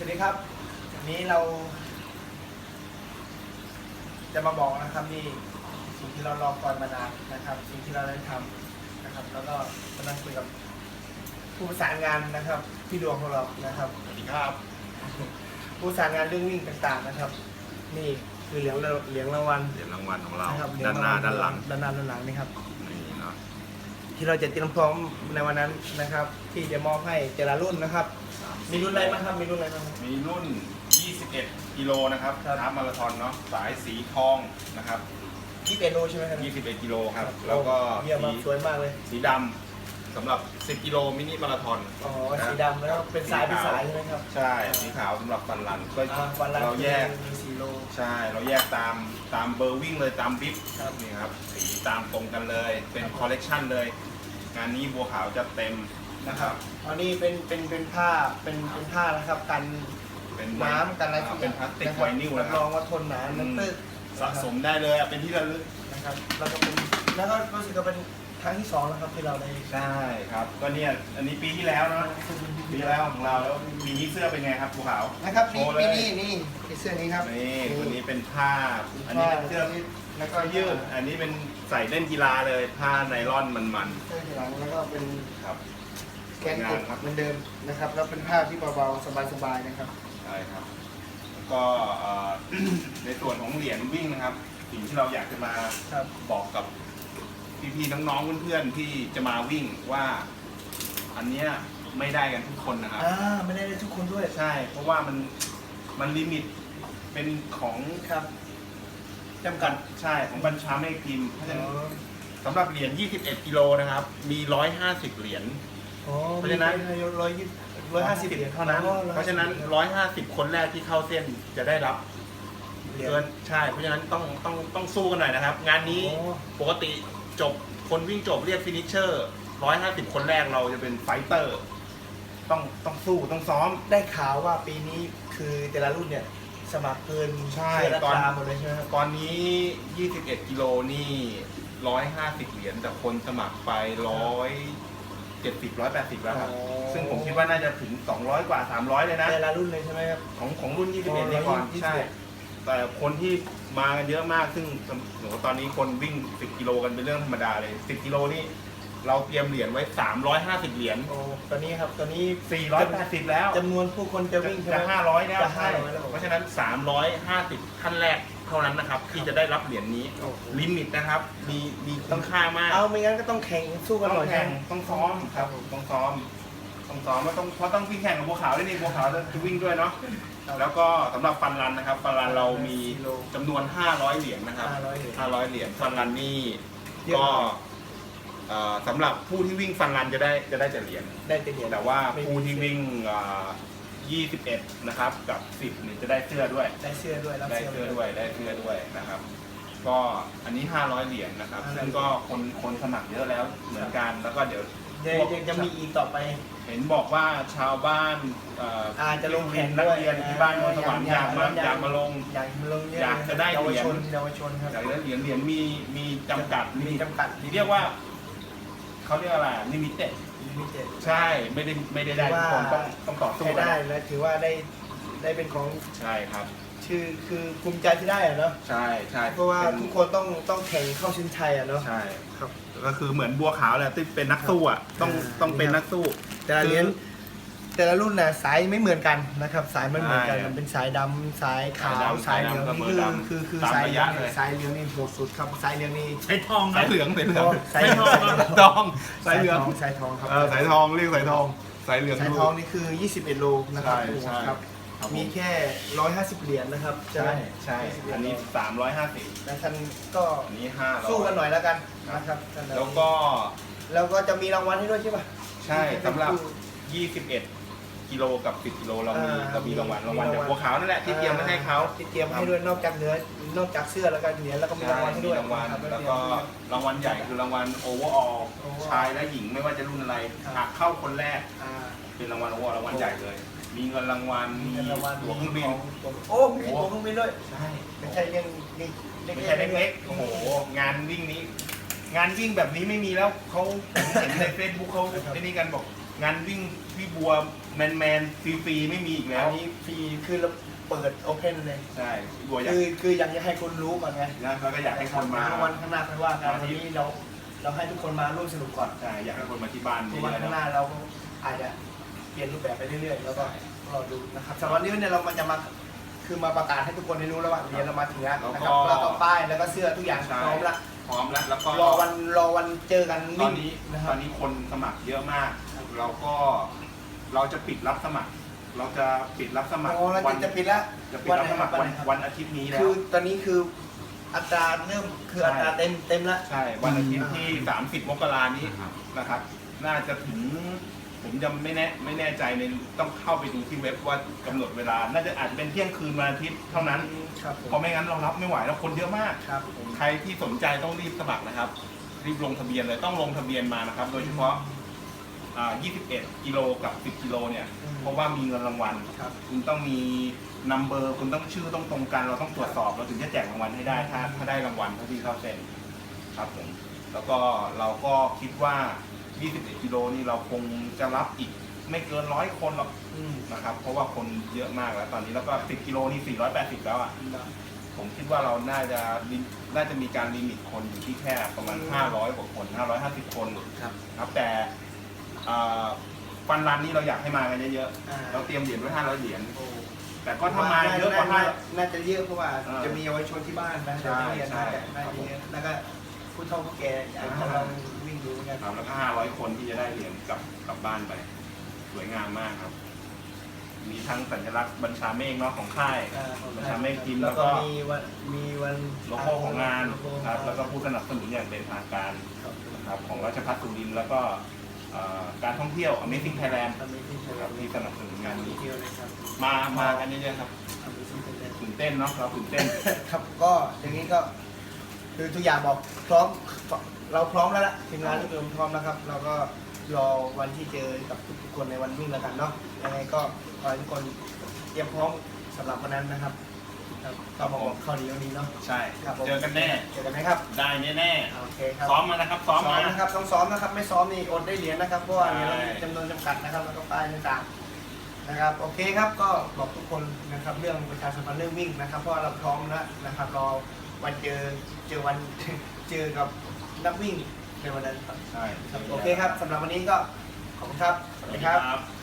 สวัสดีครับวันนี้เรา จะมาบอกนะครับนี่สิ่งที่เรารอคอยมานานนะครับ สิ่งที่เราได้ทำนะครับ แล้วก็มานั่งคุยกับผู้ประสานงานนะครับพี่ดวงของเรานะครับสวัสดีครับ ผู้ประสานงานเรื่องวิ่งต่างๆนะครับ นี่คือเหรียญเราเหรียญรางวัลเหรียญรางวัลของเรา นะครับเหรียญด้านหน้าด้านหลังด้านหน้าด้านหลังนี่ครับ นี่เนาะที่เราจะเตรียมพร้อมในวันนั้นนะครับ ที่จะมอบให้แต่ละรุ่นนะครับ มีรุ่นอะไรบ้างครับ มีรุ่นอะไรบ้างครับ มีรุ่น 21 กิโลนะครับครับฮาล์ฟมาราธอนเนาะ สายสีทองนะครับ ยี่สิบเอ็ดโลใช่ไหมครับ21 กิโลครับ แล้วก็เยี่ยมมากสีสวยมากเลย สีดำสำหรับ 10 กิโลมินิมาราธอนอ๋อสีดำแล้วเป็นสายเป็นสายใช่ไหมครับใช่ สีขาวสำหรับฟันรันก็อ่าวันละเราแยก มีสี่โล ใช่ เราแยกตามตามเบอร์วิ่งเลยตามบิ๊บครับนี่ครับ สีตามตรงกันเลย เป็นคอลเลกชันเลย งานนี้บัวขาวจะเต็ม นะครับอันนี้เป็นเป็นเป็นผ้าเป็นเป็นผ้านะครับกันเป็นน้ำกันอะไราเป็นพลาสติกะคไวรับนิลรันะบครรัอบงว่าทนหนาอืมน้ำตึกสะสมได้เลยอะเป็นที่ระลึกนะครับ แล้วก็เป็นแล้วก็รู้สึกว่าเป็นครั้งที่สองแล้วครับที่เราได้ใช่ครับ ก็เนี่ยอันนี้ปีที่แล้วเนอะปีที่แล้วของเราแล้วปีนี้เสื้อเป็นไงครับภูเขานะครับโชนี่ว์เลยนี่นี่นี่เสื้อนี้ครับนี่ตัวนี้เป็นผ้า อันนี้เป็นเสื้อแล้วก็ก็ยืดอันนี้เป็นใส่เล่นกีฬาเลยผ้าไนล่อนมันเสื้อทีหลังแล้วก็เป็น ๆครับ แกนกดเหมือนเดิมนะครับ แล้วเป็นผ้าที่เบาๆ สบายๆนะครับ ใช่ครับแล้วก็เอ่อ ในส่วนของเหรียญวิ่งนะครับ สิ่งที่เราอยากจะมาครับ บอกกับพี่ๆน้องๆเพื่อนๆที่จะมาวิ่งว่า อันเนี้ยไม่ได้กันทุกคนนะครับ อ่าไม่ได้ได้ทุกคนด้วยใช่ เพราะว่ามันมันลิมิตเป็นของครับจำกัดใช่ของบัญชาไม่พิมพ์เพราะฉะนั้น สำหรับเหรียญ 21 กิโลนะครับ มี 150 เหรียญอ๋อ เพราะฉะนั้นร้อยยี่ร้อยห้าสิบเหรียญเท่านั้นอ๋อเพราะฉะนั้น150คนแรกที่เข้าเส้นจะได้รับเหรียญเกินใช่ เพราะฉะนั้นต้องต้องต้องสู้กันหน่อยนะครับ งานนี้อ๋อปกติจบคนวิ่งจบเรียกฟินิชเชอร์150คนแรกเราจะเป็นไฟเตอร์ ต้องต้องสู้ต้องซ้อมได้ข่าวว่าปีนี้คือแต่ละรุ่นเนี่ยสมัครเกินใช่เกินราตอนคาหมดเลยใช่ไหมครับตอนนี้ 21 กิโลนี่ 150 เหรียญแต่คนสมัครไป 170 180แล้วครับซึ่งผมคิดว่าน่าจะถึง200กว่า300เลยนะ แต่ละรุ่นเลยใช่ไหมครับ ของของรุ่น21อ๋อนี่ก่อน21ใช่ แต่คนที่มากันเยอะมาก ซึ่งสมมติว่าตอนนี้คนวิ่ง10กิโลกันเป็นเรื่องธรรมดาเลย10กิโลนี่เราเตรียมเหรียญไว้350เหรียญโอ้ตอนนี้ครับ ตอนนี้480แล้ว จำนวนผู้คนจะวิ่งใช่ไหมจะ500แล้วจะใช่500แล้วเพราะฉะนั้น350ท่านแรก เท่านั้นนะครับที่จะได้รับเหรียญนี้โอ้โห ลิมิตนะครับ มีมีคุณค่ามากเอาไม่งั้นก็ต้องแข่งสู้กันต้หอน่องยแข่งครับต้องซ้อมครับต้องซ้อมต้องซ้อมว่าต้องเพราะต้องวิ่งแข่งกับบัวขาวด้วยนี่บัวขาวจะวิ่งด้วยเนาะแล้วก็สำหรับฟันรันนะครับฟันรันเรามีจำนวน 500 เหรียญนะครับ500เหรียญ 500 เหรียญฟันรันนี่เยอะก็มาก เอ่อสำหรับผู้ที่วิ่งฟันรันจะได้จะได้แต่เหรียญได้แต่เหรียญแต่ว่าไม่มีผู้ที่วิ่งอ่า 21 นะครับ กับ 10นี่จะได้เสื้อด้วย ได้เสื้อด้วยรับได้เสื้อเสื้อด้วย ได้เสื้อด้วยนะครับ ก็อันนี้ 500 เหรียญนะครับ500ซึ่งก็คนคนสมัครเยอะแล้วเหมือนกัน แล้วก็เดี๋ยวยังยังจะมีอีกต่อไป เห็นบอกว่าชาวบ้านเอ่ออาจจะลงแข่งนักด้วยเรียนที่บ้านนนสวรรค์อยากมาอยากมาลง อยากมาลงเยอะอยากจะได้เยาวเหรียญชนเยาวชนครับ อยากได้เหรียญเหรียญมีมีจำกัดมีจำกัด เรียกว่า เขาเรียกอะไรลิมิเต็ดลิมิเต็ด ใช่ไม่ได้ไม่ได้ได้ทุกคนต้องต้องต่อสู้ใช้กันได้และถือว่าได้ได้เป็นของใช่ครับ ชื่อคือภูมิใจที่ได้อะเนาะใช่ใช่เพราะว่าป็นทุกคนต้องต้องแข่งเข้าชิงชัยอะเนาะ ใช่ครับก็คือเหมือนบัวขาวแหละที่เป็นนักสู้อะต้องอ่าต้องเป็นนักสู้ แต่ละเหรียญ แต่ละรุ่นน่ะสายไม่เหมือนกันนะครับ สายไม่เหมือนกันใช่มันเป็นสายดำสายขาวสายดำสายเหลืองสายดำนี่คือเสมอดำคือคือตามสายระเหลืยะองเลย สายเหลืองนี่โหดสุดครับสายเหลืองนี่ ใช้ทองคสารับยเหลืองสายเหลืองสายทอง ทองสายเหลืองสายทองครับเออสายทองเรียกสายทองสายเหลืองสายทองนี่คือ 21 โลนะครับใช่ใช่ครับ ครับผมีแค่ 150 เหรียญนะครับใช่ไหมใช่21อันนี้350แล้วท่านก็อันนี้500 สู้กันหน่อยแล้วกันนะครับท่านแล้วก็แล้วก็จะมีรางวัลให้ด้วยใช่ป่ะใช่สำหรับ 21 กิโลกับ10กิโลเรามีอ่าเรามีรางวัลมีรางวัลมีจากรางวัลบัวขาวนั่นแหละที่เตรียมไว้ให้เขา ที่เตรียมให้ด้วยนอกจากเนื้อนอกจากเสื้อแล้วก็เหรียญแล้วก็มีใช่รางวัลให้มีด้วยรางวัลครับแล้วก็รางวัลใหญ่คือรางวัลโอเวอร์ออล Overall ชายและหญิงไม่ว่าจะรุ่นอะไรครับ หากเข้าคนแรกอ่าเป็นรางวัลโอเวอร์รางวัลใหญ่เลย มีเงินรางวัลมีมีเงินรางวัลตั๋วเครื่องบินของโอ้มีตั๋วเครื่องบินด้วยใช่ไม่ใช่เรื่องเล็กไม่ใช่เล็กๆโอ้โหงานวิ่งนี้ งานวิ่งแบบนี้ไม่มีแล้วเขาผมเห็นในเฟซบุ๊กเขาไอ้นี่กันบอก งานวิ่งพี่บัวแมนแมนฟรีฟรีๆไม่มีอีกแล้อัวนนี้ฟรีคือเราเปิดโอเพนเลยใช่พี่บัวอยากคือคืออยากจะให้คนรู้ก่อนไงนะแล้วก็อยากให้คนมาวันข้างหน้าค่อยว่ากันมาวันที่นี้เรา เราให้ทุกคนมาร่วมสนุกก่อนใช่อยากให้คนมาที่บ้านทุเยกวันอะๆข้างหนะน้าเราอาจจะเปลี่ยนรูปแบบไปเรื่อยๆ แล้วก็รอดูนะครับสำหรับวันนี้เนี่ยเรามันจะมาคือมาประกาศให้ทุกคนได้รู้แล้วว่าเดี๋ยวเรามาถึงแล้วนะครับแล้วก็ป้ายแล้วก็เสื้อทุกอย่างใช่พร้อมละ พร้อมแล้วแล้วก็รอวันรอวันเจอกันตอนนี้นะคตรัอบนนี้คนสมัครเยอะมาก เราก็เราจะปิดรับสมัคร เราจะปิดรับสมัครโอ้เราวัจะจะปิดละจะปิดรับสมัครวัวันนไหนครับวันอาทิตย์นี้แล้คืวอตอนนี้คืออัตราเริ่มคืออัตราเต็มเต็มละ ใช่ วันอาทิตย์ที่ 30 มกรานี้นะครับ น่าจะถึง ผมยังไม่แน่ไม่แน่ใจในต้องเข้าไปดูที่เว็บว่ากำหนดเวลา น่าจะอาจจะเป็นเที่ยงคืนวันอาทิตย์เท่านั้น ครับผมเพราะไม่งั้นเรารับไม่ไหวแล้วคนเยอะมาก ครับผม ใครที่สนใจต้องรีบสมัครนะครับ รีบลงทะเบียนเลยต้องลงทะเบียนมานะครับ โดยเฉพาะ อ่า21 กิโลกับ 10 กิโลเนี่ยเพราะว่ามีเงินรางวัล ครับคุณต้องมีนัมเบอร์ คุณต้องชื่อต้องตรงกัน เราต้องตรวจสอบ เราถึงจะแจกรางวัลให้ได้ ถ้าถ้าได้รางวัลเท่าที่เข้าเส้นครับผม แล้วก็เราก็คิดว่า 21 กิโลนี่เราคงจะรับอีกไม่เกินร้อยคนหรอกอืมนะครับ เพราะว่าคนเยอะมากแล้ว ตอนนี้แล้วก็ 10 กิโลนี่ 480 แล้วอะผมคิดว่าเราน่าจะลิน่าจะมีการลิมิตคนอยู่ที่แค่ประมาณ500 กว่าคน 550 คน ครับ ครับแต่อ่า ฟันรันนี่เราอยากให้มากันเยอะอ่า ๆเราเตรียมเหรียญไว้500เหรียญโอ้แต่ก็ถ้ามาเยอะกว่าน่500น่าจะเยอะเพราะว่าเออจะมีเยาวชนที่บ้านนะใช่เด็กนักเรียนใช่น่าจะน่าจะเยอะแล้วก็ผู้เฒ่าผู้แก่อยากให้เราวิ่งดูเหมือนกันครับแล้วก็500คนที่จะได้เหรียญกลับกลับบ้านไป สวยงามมากครับ มีทั้งสัญลักษณ์บัญชาเมฆเนาะของค่าย อ่าประชาเมฆทีมแล้วก็แล้วก็มีวันมีวันโลโก้ของงานโลโก้ครับ แล้วก็ผู้สนับสนุนอย่างเป็นทางการครับ นะครับของราชพัฒสุรินทร์แล้วก็เอ่อ การท่องเที่ยว Amazing Thailand ทำให้ที่เธอครับที่สนับสนุนงานนี้เที่ยวเลยครับมามากันเยอะๆครับทำให้ที่เธอตื่นเต้นเนาะเราตื่นเต้นครับก็อย่างนี้ก็คือทุกอย่างบอกพร้อมเราพร้อมแล้วล่ะทีมงานทุกคนพร้อมแล้วครับ เราก็รอวันที่เจอกับทุกๆคนในวันวิ่งแล้วกันเนาะยังไงก็ขอให้ทุกคนเตรียมพร้อมสำหรับวันนั้นนะครับ ครับก็บอกว่าข้อดีวันนี้เนาะใช่ครับผมเจอกันแน่ เจอกันไหมครับได้แน่โอเคครับๆซ้อมมานะครับซ้อมมา นะครับต้องซ้อมนะครับ ไม่ซ้อมนี่อดได้เหรียญนะครับเพราะว่าเหรียญเรามีใช่จำนวนจำกัดนะครับแล้วก็ป้ายต่างๆนะครับ โอเคครับก็บอกทุกคนนะครับเรื่องประชาสัมพันธ์เรื่องวิ่งนะครับเพราะว่าเราพร้อมแล้วนะครับรอวันเจอเจอวัน เจอกับนักวิ่งในวันนั้นครับใช่ โอเคครับสำหรับวันนี้ก็ขอบคุณครับสวัสดีครับครับ